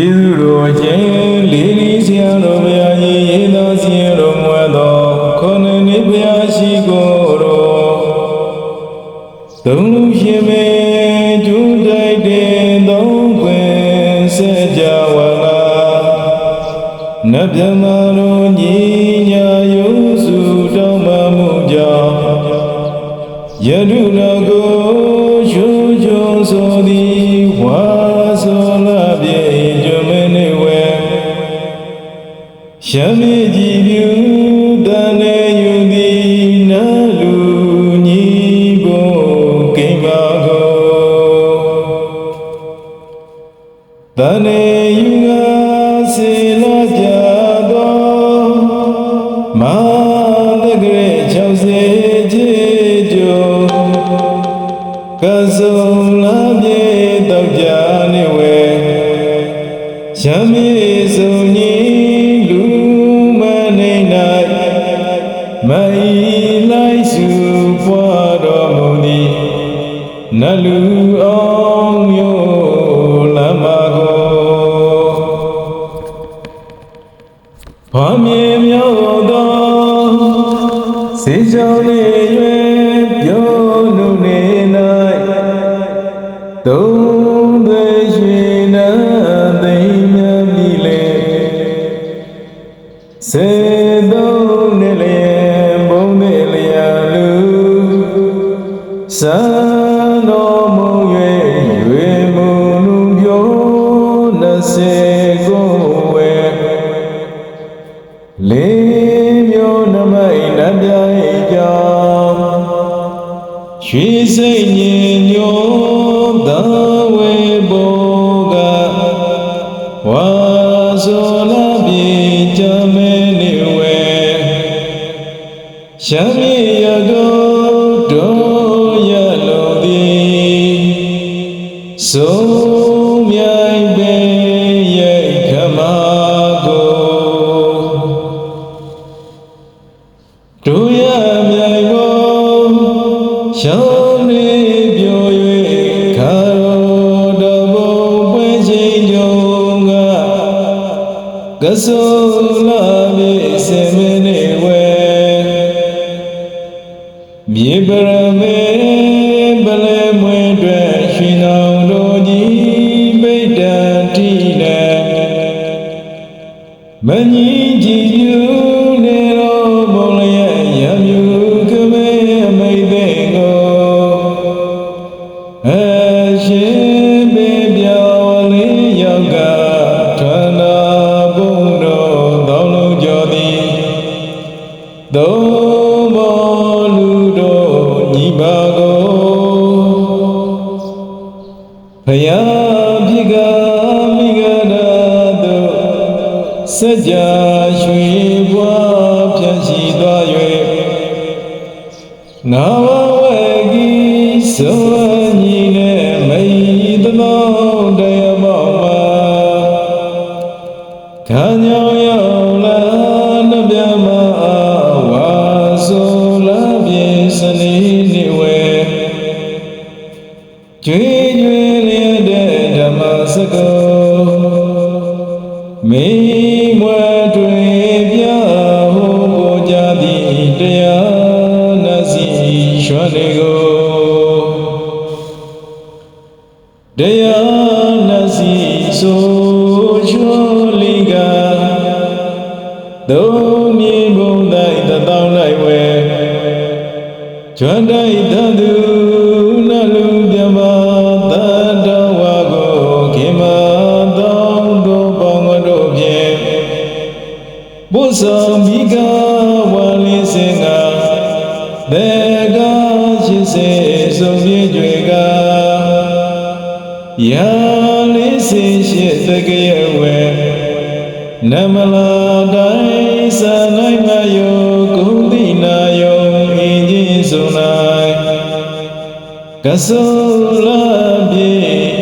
ကျေးဇူးတော်ရှင်လေးလေးဆရာတော်ဘုရားကြီးရေတော်ဆရာတော်မွဲတော်ခုနှစ်နှစ်ဘုရားရှိကိုတော်သုံးလူရှင်မေကျူးတိုက်တဲ့သုံးခွင်ဆက်ကြဝလာနတ်မြမတော်ညီညာယုစုတောင်းမှမှုကြောင့်ယတုလကို ရှမ်းမြေကြီးပြူတန်နေယူသည်နာလူညီဖို့ကိမ္မာကိုတန်နေ နတ်လူအောင်မျိုးလမ်းမကိုဘာမြေမြောက်သောစေကြောင်းလေးရွယ်ပြောနုနေ၌သုံးသွေရွှေနာသိမ့်မြပြီလေစေ စိတ်ညင်ညိုသ လာပြေစေမနေဝဲမြေပရမေပလဲမွေတွေရှင်တော်တို့ကြီးဗိဒ္ဓတိနဲ့မကြီးကြည် သုံးမောလူတော်ညီပါကိုဖယားပြကမိဂရာတို့စัจ ဆောင်မိကဝါလေးစင်ကဘေကရှိစေဆုံးပြေကြွေကယာလေးစင်ရှိသကရဲ့ဝဲနမလာတိုင်းစနိုင်မယောကုသိနာယောအင်းကြီးဆုံးနိုင်ကဆုလာပြေ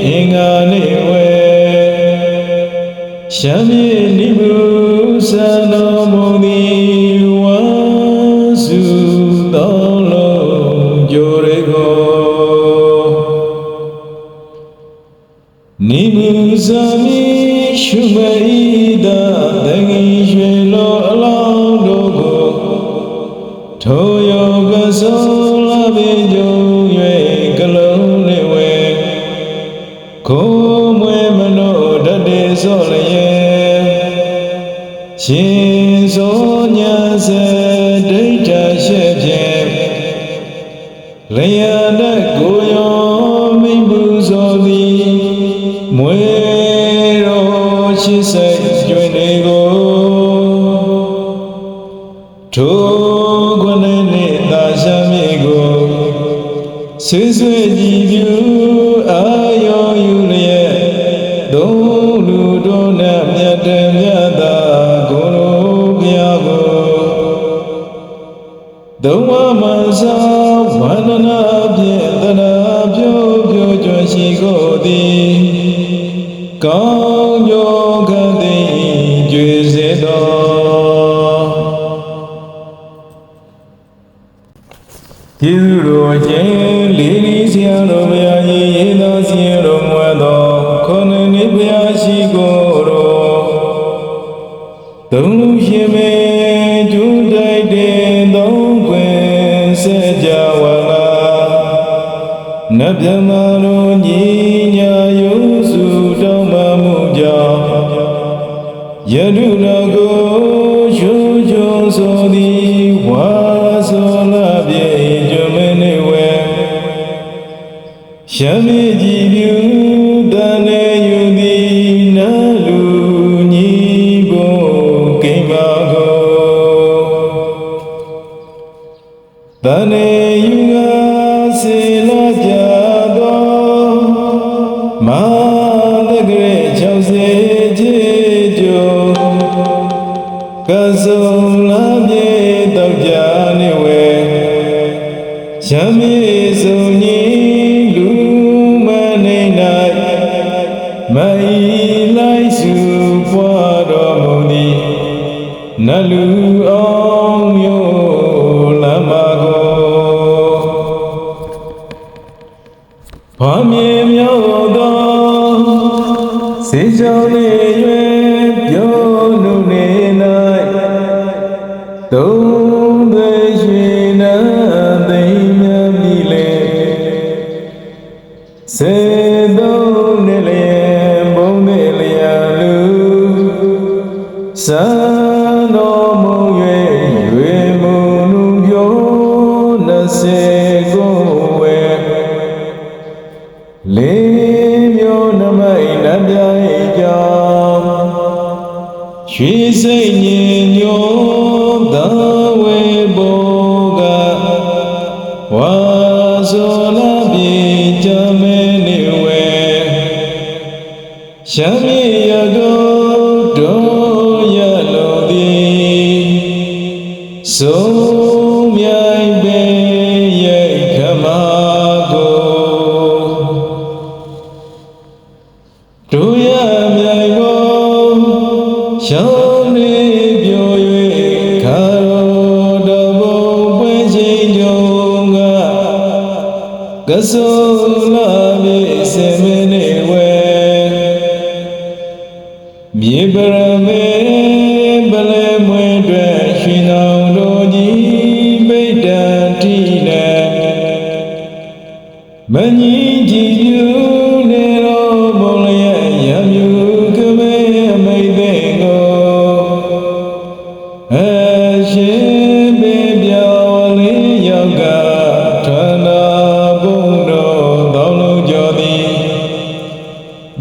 အင်္ဂါနေဝဲရှမ်းမြေနိဗ္ဗုစံတော်မူသည်ဝါစုတော်လုံးကြိုရေကိုနိ မုဇာမိရှုမိတာတငီရွှေ ရှင်သောညာစေဒိဋ္ဌရှေဖြင့်လျာတကိုယောမိမ့်ပူဇော်သည်မွေတော်ရှိစိတ်ကျွင်နေကိုထိုခွနဲ့နေသာရှာမြေကိုဆွေးဆွေးကြည်ပြူ သာဝန္ဒနာဖြင့်တနာပြိုးပြိုးကျွရှိကိုသည်ကောင်းကျိုးခသည်ကျွေစေတော်ကျေးဇူးတော်ချင်းလေးလေးဆရာတော်ဘုရားကြီး နတ်မြမတို့ညီညာယုစုတောင်းပမှုကြောင့်ယတုတော်ကိုရှုချုံဆိုသည်ဝါဆိုလာပြေကျွမင်းနေဝဲရှမ်းမြေကြီးပြူတန်နေယူသည်နာလူညီဘုံကိမ္မာကိုတန်နေ နတ်လူအောင်မျိုးလမ်းမကိုဘာမြေမြောက်သောစေချောင်းလေးရွယ်ပြောလူနေ၌သုံးသွေရွှေနာသိမ့်မြမီလေစေ ရှမ်းမြေရတော်တို့ရလို့သည်ဆုံးမြိုင်ပေရဲ့ခမကိုတို့ရမြိုင်ကိုရှောင်း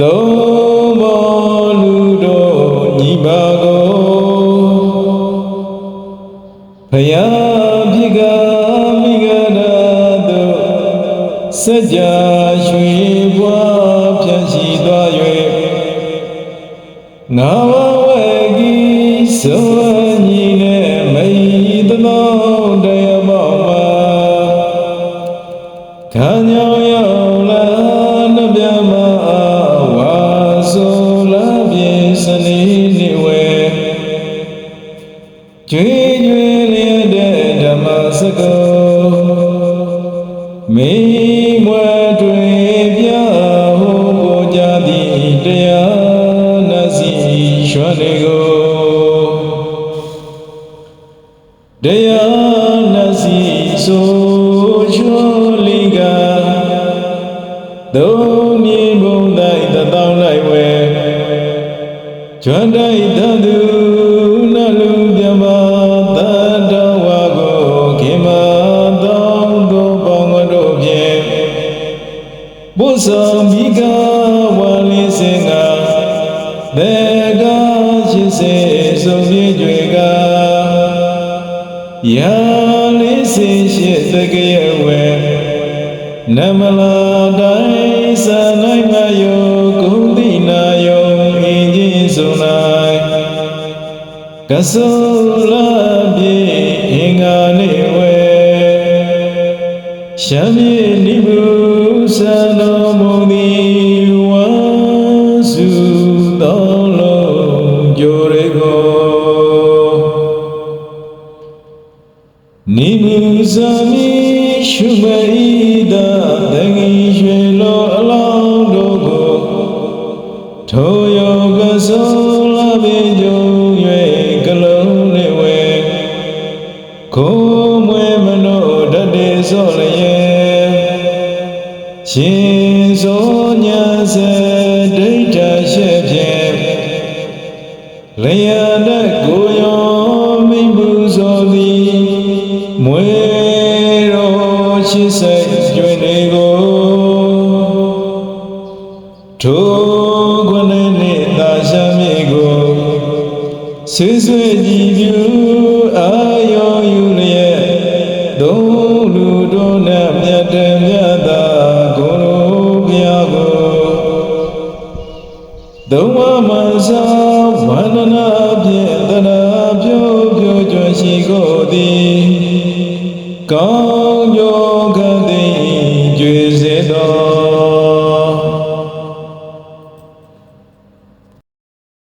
သုံးမောလူတော်ညီပါကိုဖယားပြကမိဂနာတို့စัจ जा ရွှေဘွားဖြန့်ရှိသွား၍ငါဝဝဲကြီးစောညီနဲ့မိသနောတ ကျွမ်းတိုက်တသူနလူပြမတတ္တဝါကိုခေမတောင်းသောပေါင်းတို့ဖြင့်ဘုဆောင်မိကဝါလင်းစင်ကတေကရှိစေဆုံးပြေကြွေကယာလေးစင်ရှိတကရဲ့ဝဲနမလာ ကဆုလာပြေအင်္ဂါနေဝဲရှမ်းမြေနိဗ္ဗုစံတော်မူသည်ဝါစုတော်လုံးကြိုရကိုနိဗ္ဗုဇာမိရှုမိဒတငီရွှေလောအလောင်းတို့ကိုထိုယောကသောလာပေကြုံ၍က ရှင်သောညာစေဒိဋ္ဌရှေဖြင့်လျာတကိုယောမိမ့်မှုသောသည်မွေတော်ရှိစိတ်ကျွင်နေကိုထိုခွနဲ့နဲ့သာရှမ်းမြေကိုဆွေးဆွေးကြည်ပြူ မ